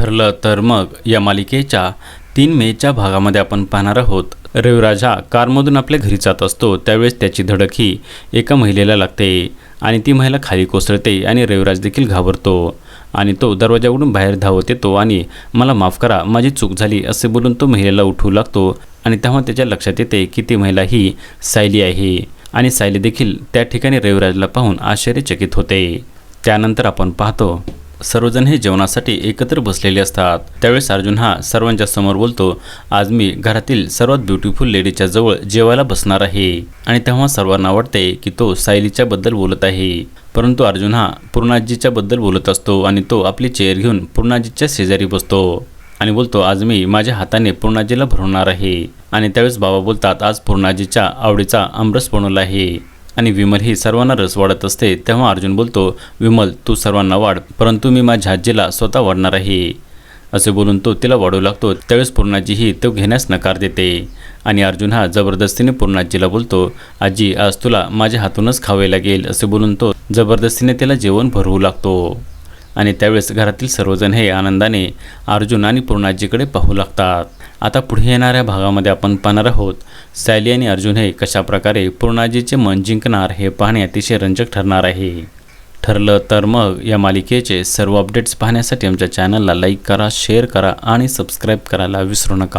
ठरलं तर मग या मालिकेच्या तीन मेच्या भागामध्ये आपण पाहणार आहोत. रविराज हा कारमधून आपल्या घरी जात असतो त्यावेळेस त्याची धडक ही एका महिलेला लागते आणि ती महिला खाली कोसळते आणि रविराज देखील घाबरतो. आणि तो दरवाजा बाहेर धावत येतो आणि मला माफ करा माझी चूक झाली असे बोलून तो महिलेला उठवू लागतो आणि तेव्हा त्याच्या लक्षात येते की ती महिला ही सायली आहे आणि सायली देखील त्या ठिकाणी रविराजला पाहून आश्चर्यचकित होते. त्यानंतर आपण पाहतो सर्वजण हे जेवणासाठी एकत्र बसलेले असतात. त्यावेळेस अर्जुन हा सर्वांच्या समोर बोलतो आज मी घरातील सर्वात ब्युटिफुल लेडीच्या जवळ जेवायला बसणार आहे. आणि तेव्हा सर्वांना वाटते की तो सायलीच्या बद्दल बोलत आहे. परंतु अर्जुन हा पूर्णाजीच्या बद्दल बोलत असतो आणि तो आपली चेअर घेऊन पूर्णाजीच्या शेजारी बसतो आणि बोलतो आज मी माझ्या हाताने पूर्णाजीला भरवणार आहे. आणि त्यावेळेस बाबा बोलतात आज पूर्णाजीच्या आवडीचा आमरस बनवला आहे. आणि विमल ही सर्वांना रस वाढत असते तेव्हा अर्जुन बोलतो विमल तू सर्वांना वाढ परंतु मी माझ्या आजीला स्वतः वाढणार आहे. असे बोलून तो तिला वाढवू लागतो. त्यावेळेस पूर्णाजीही तो घेण्यास नकार देते. आणि अर्जुन हा जबरदस्तीने पूर्णाजीला बोलतो आजी आज तुला माझ्या हातूनच खावे लागेल असे बोलून तो जबरदस्तीने तिला जेवण भरवू लागतो. आणि त्यावेळेस घरातील सर्वजण हे आनंदाने अर्जुन आणि पूर्णाजीकडे पाहू लागतात. आता पुढे येणाऱ्या भागामध्ये आपण पाहणार आहोत. सॅली आणि अर्जुन हे कशाप्रकारे पूर्णाजीचे मन जिंकणार हे पाहणे अतिशय रंजक ठरणार आहे. ठरलं तर मग या मालिकेचे सर्व अपडेट्स पाहण्यासाठी आमच्या चॅनलला लाईक करा शेअर करा आणि सबस्क्राईब करायला विसरू नका.